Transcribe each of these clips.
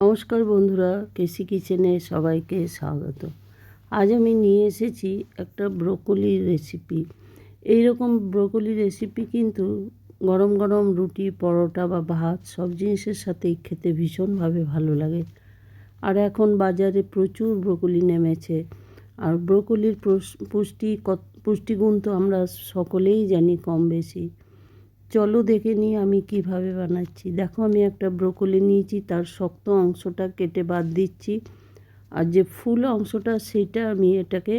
নমস্কার বন্ধুরা, কেসি কিচেনে সবাইকে স্বাগত। আজ আমি নিয়ে এসেছি একটা ব্রোকলি রেসিপি। এই রকম ব্রোকলি রেসিপি কিন্তু গরম গরম রুটি, পরোটা বা ভাত সব জিনিসের সাথেই খেতে ভীষণভাবে ভালো লাগে। আর এখন বাজারে প্রচুর ব্রোকলি নেমেছে। আর ব্রোকলির পুষ্টি পুষ্টিগুণ তো আমরা সকলেই জানি কম বেশি। চলো দেখে নিই আমি কীভাবে বানাচ্ছি। দেখো, আমি একটা ব্রোকলি নিয়েছি, তার শক্ত অংশটা কেটে বাদ দিচ্ছি। আর যে ফুল অংশটা, সেটা আমি এটাকে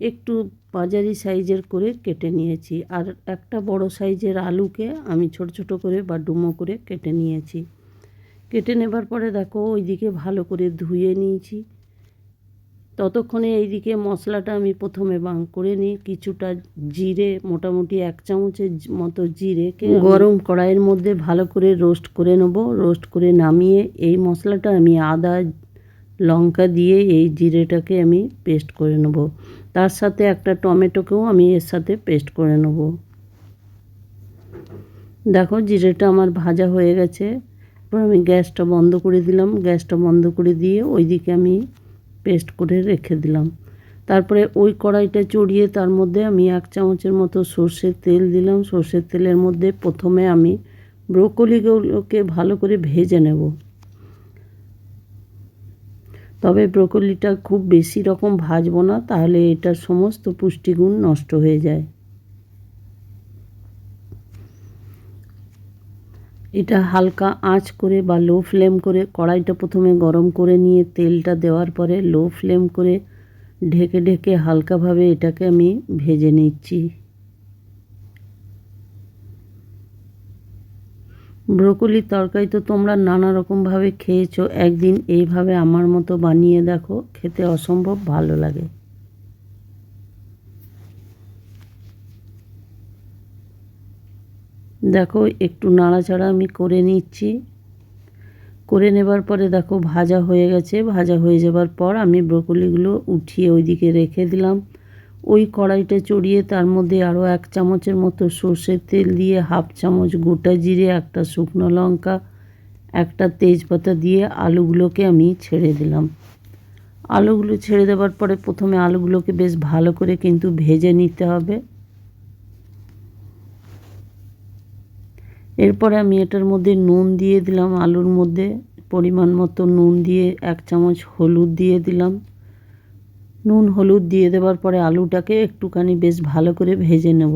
একটু বাজারি সাইজের করে কেটে নিয়েছি। আর একটা বড় সাইজের আলুকে আমি ছোট ছোট করে বা ডুমো করে কেটে নিয়েছি। কেটে নেবার পরে দেখো, ওইদিকে ভালো করে ধুয়ে নিয়েছি। ততক্ষণে এইদিকে মশলাটা আমি প্রথমে বাং করে নিই, কিছুটা জিরে, মোটামুটি এক চামচের মতো জিরেকে গরম কড়াইয়ের মধ্যে ভালো করে রোস্ট করে নেব। রোস্ট করে নামিয়ে এই মশলাটা আমি আদা, লঙ্কা দিয়ে এই জিরেটাকে আমি পেস্ট করে নেব। তার সাথে একটা টমেটোকেও আমি এর সাথে পেস্ট করে নেব। দেখো জিরেটা আমার ভাজা হয়ে গেছে। এবার আমি গ্যাসটা বন্ধ করে দিলাম। গ্যাসটা বন্ধ করে দিয়ে ওইদিকে আমি পেস্ট করে রেখে দিলাম। তারপরে ওই কড়াইটা চড়িয়ে তার মধ্যে আমি এক চামচের মতো সর্ষের তেল দিলাম। সর্ষের তেলের মধ্যে প্রথমে আমি ব্রোকলিগুলোকে ভালো করে ভেজে নেব। তবে ব্রোকলিটা খুব বেশি রকম ভাজবো না, তাহলে এটার সমস্ত পুষ্টিগুণ নষ্ট হয়ে যায়। এটা হালকা আঁচ করে বা লো ফ্লেম করে কড়াইটা প্রথমে গরম করে নিয়ে তেলটা দেওয়ার পরে লো ফ্লেম করে ঢেকে ঢেকে হালকাভাবে এটাকে আমি ভেজে নিচ্ছি। ব্রোকলির তরকারি তো তোমরা নানা রকমভাবে খেয়েছো, একদিন এইভাবে আমার মতো বানিয়ে দেখো, খেতে অসম্ভব ভালো লাগে। দেখো, একটু নাড়াচাড়া আমি করে নিচ্ছি। করে নেবার পরে দেখো, ভাজা হয়ে গেছে। ভাজা হয়ে যাবার পর আমি ব্রকলিগুলো উঠিয়ে ওইদিকে রেখে দিলাম। ওই কড়াইটা চড়িয়ে তার মধ্যে আরও এক চামচের মতো সর্ষের তেল দিয়ে হাফ চামচ গোটা জিরে, একটা শুকনো লঙ্কা, একটা তেজপাতা দিয়ে আলুগুলোকে আমি ছেড়ে দিলাম। আলুগুলো ছেড়ে দেওয়ার পরে প্রথমে আলুগুলোকে বেশ ভালো করে কিন্তু ভেজে নিতে হবে। এরপরে আমি এটার মধ্যে নুন দিয়ে দিলাম, আলুর মধ্যে পরিমাণ মতো নুন দিয়ে এক চামচ হলুদ দিয়ে দিলাম। নুন হলুদ দিয়ে দেওয়ার পরে আলুটাকে একটুখানি বেশ ভালো করে ভেজে নেব।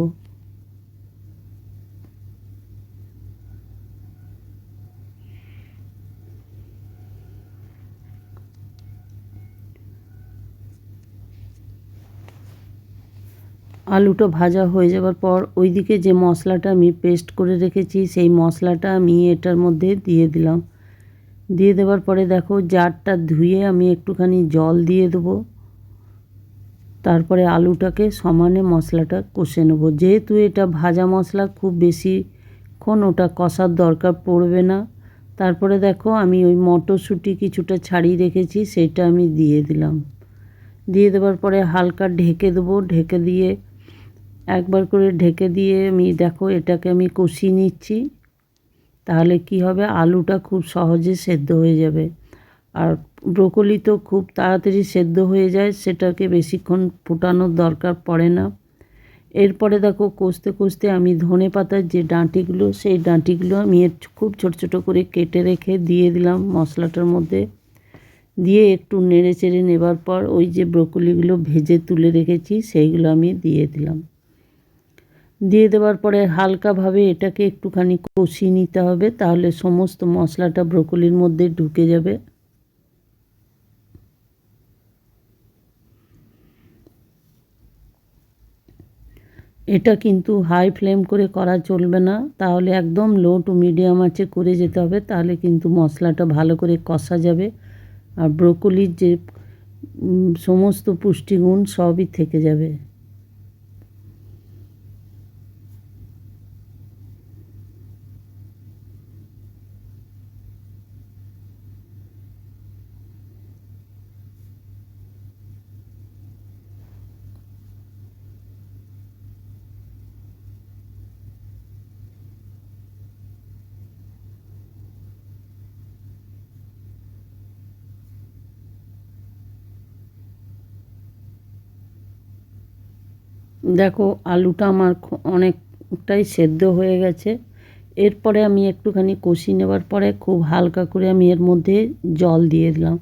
আলুটা ভাজা হয়ে যাওয়ার পর ওইদিকে যে মশলাটা আমি পেস্ট করে রেখেছি, সেই মশলাটা আমি এটার মধ্যে দিয়ে দিলাম। দিয়ে দেওয়ার পরে দেখো জারটা ধুয়ে আমি একটুখানি জল দিয়ে দেবো। তারপরে আলুটাকে সমানে মশলাটা কষে নেব। যেহেতু এটা ভাজা মশলা, খুব বেশিক্ষণ ওটা কষার দরকার পড়বে না। তারপরে দেখো আমি ওই মটরশুঁটি কিছুটা ছাড়িয়ে রেখেছি, সেটা আমি দিয়ে দিলাম। দিয়ে দেওয়ার পরে হালকা ঢেকে দেবো। ঢেকে দিয়ে একবার করে ঢেকে দিয়ে আমি, দেখো এটাকে আমি কষিয়ে নিচ্ছি। তাহলে কি হবে? আলুটা খুব সহজে সেদ্ধ হয়ে যাবে। আর ব্রোকলি তো খুব তাড়াতাড়ি সেদ্ধ হয়ে যায়, সেটাকে বেশিক্ষণ ফোটানোর দরকার পড়ে না। এরপরে দেখো, কষতে কষতে আমি ধনে পাতার যে ডাঁটিগুলো, সেই ডাঁটিগুলো আমি খুব ছোট ছোট করে কেটে রেখে দিয়ে দিলাম মশলাটার মধ্যে। দিয়ে একটু নেড়ে চেড়ে নেবার পর ওই যে ব্রোকলিগুলো ভেজে তুলে রেখেছি, সেইগুলো আমি দিয়ে দিলাম। দিয়ে দেওয়ার পরে হালকাভাবে এটাকে একটুখানি কষিয়ে নিতে হবে, তাহলে সমস্ত মশলাটা ব্রোকলির মধ্যে ঢুকে যাবে। এটা কিন্তু হাই ফ্লেম করে করা চলবে না, তাহলে একদম লো টু মিডিয়াম আঁচে করে যেতে হবে, তাহলে কিন্তু মশলাটা ভালো করে কষা যাবে আর ব্রোকলির যে সমস্ত পুষ্টিগুণ সবই থেকে যাবে। দেখো, আলুটা আমার অনেকটাই সেদ্ধ হয়ে গেছে। এরপরে আমি একটুখানি কষি নেবার পরে খুব হালকা করে আমি এর মধ্যে জল দিয়ে দিলাম।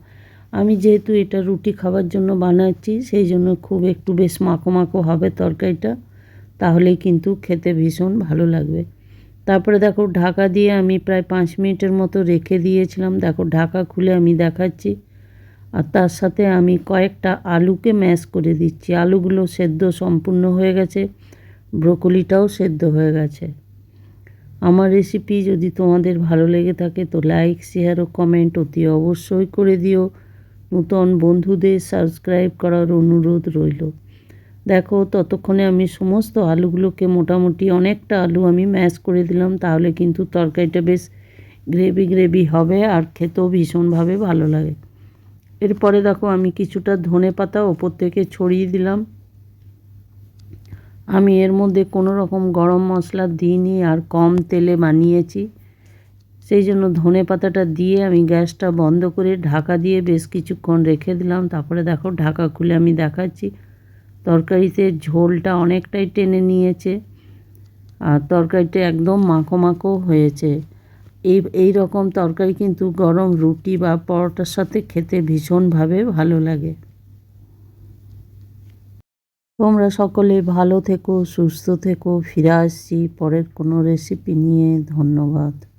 আমি যেহেতু এটা রুটি খাবার জন্য বানাচ্ছি, সেই জন্য খুব একটু বেশ মাখো মাখো হবে তরকারিটা, তাহলেই কিন্তু খেতে ভীষণ ভালো লাগবে। তারপরে দেখো, ঢাকা দিয়ে আমি প্রায় পাঁচ মিনিটের মতো রেখে দিয়েছিলাম। দেখো, ঢাকা খুলে আমি দেখাচ্ছি। আর তার সাথে আমি কয়েকটা আলুকে ম্যাশ করে দিচ্ছি। আলুগুলো সেদ্ধ সম্পূর্ণ হয়ে গেছে, ব্রোকলিটাও সেদ্ধ হয়ে গেছে। আমার রেসিপি যদি তোমাদের ভালো লেগে থাকে তো লাইক শেয়ার ও কমেন্ট অতি অবশ্যই করে দিও। নূতন বন্ধুদের সাবস্ক্রাইব করার অনুরোধ রইল। দেখো, ততক্ষণে আমি সমস্ত আলুগুলোকে মোটামুটি অনেকটা আলু আমি ম্যাশ করে দিলাম, তাহলে কিন্তু তরকারিটা বেশ গ্রেভি গ্রেভি হবে আর খেতেও ভীষণভাবে ভালো লাগে। এরপরে দেখো আমি কিছুটা ধনে পাতা ওপর থেকে ছড়িয়ে দিলাম। আমি এর মধ্যে কোনো রকম গরম মশলা দিইনি আর কম তেলে বানিয়েছি। সেই জন্য ধনে পাতাটা দিয়ে আমি গ্যাসটা বন্ধ করে ঢাকা দিয়ে বেশ কিছুক্ষণ রেখে দিলাম। তারপরে দেখো ঢাকা খুলে আমি দেখাচ্ছি। তরকারিতে ঝোলটা অনেকটাই টেনে নিয়েছে আর তরকারিটা একদম মাখো মাখো হয়েছে। এই এই রকম তরকারি কিন্তু গরম রুটি বা পরোটার সাথে খেতে ভীষণভাবে ভালো লাগে। তোমরা সকলে ভালো থেকো, সুস্থ থেকো, ফিরে আসছি পরের কোনো রেসিপি নিয়ে। ধন্যবাদ।